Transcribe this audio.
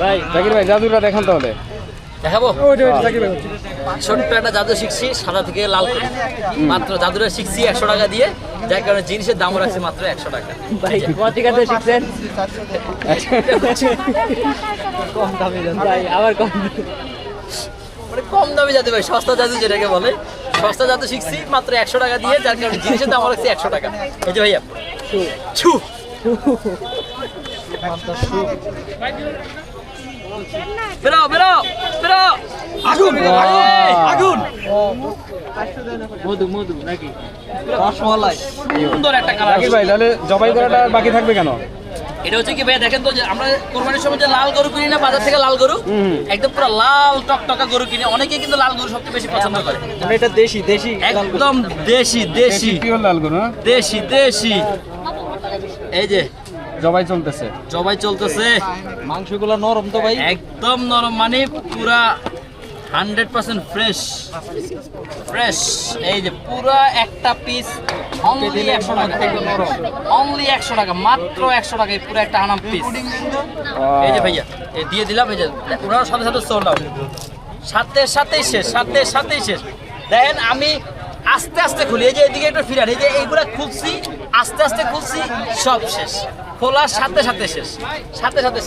ভাই জাকির ভাই জাদুটা দেখান তাহলে। দেখাবো? ছোট্ট একটা জাদু শিখছি সাদা থেকে লাল করে। মাত্র জাদুটা শিখছি একশো টাকা দিয়ে যার কারণে জিনিসের দাম রাখছি মাত্র একশো টাকা। শিখছেন? কম দামে ভাই আবার কম। মানে কম দামে জাদু ভাই সস্তা জাদু যেটাকে বলে। সস্তা জাদু শিখছি মাত্র একশো টাকা দিয়ে যার কারণে জিনিসের দাম রাখছি একশো টাকা। এই যে ভাইয়া। ছু। বেরো বেরো বেরো। আগুন আগুন। মধু মধু নাকি? সুন্দর একটা কালার ভাই তাহলে জবাই করাটা বাকি থাকবে কেন? এটা হচ্ছে কি ভাইয়া দেখেন তো যে আমরা কোরবানির সময় যে লাল গরু কিনি না বাজার থেকে লাল গরু একদম পুরো লাল টকটকা গরু কিনে। অনেকেই কিন্তু লাল গরু সবচেয়ে বেশি পছন্দ করে। মানে এটা দেশি দেশি একদম দেশি। দেশি পিওর লাল গরু হ্যাঁ? দেশি দেশি। এই যে জবাই চলতেছে। জবাই চলতেছে। মাংসগুলো নরম তো ভাই। একদম নরম মানে পুরা হান্ড্রেড পার্সেন্ট ফ্রেশ। ফ্রেশ। এই যে পুরা একটা পিস অনলি একশো টাকা। অনলি একশো টাকা মাত্র একশো টাকা পুরো একটা আনাম পিস এই যে ভাইয়া এই দিয়ে দিলাম এই যে ওনার সাথে সাথে সোল্ড আউট সাথে সাথেই শেষ সাথে সাথেই শেষ। দেখেন আমি আস্তে আস্তে খুলি এই যে এদিকে একটু ফিরান এই যে এইগুলা খুলছি আস্তে আস্তে খুলছি সব শেষ। খোলার সাথে সাথে শেষ সাথে সাথে শেষ।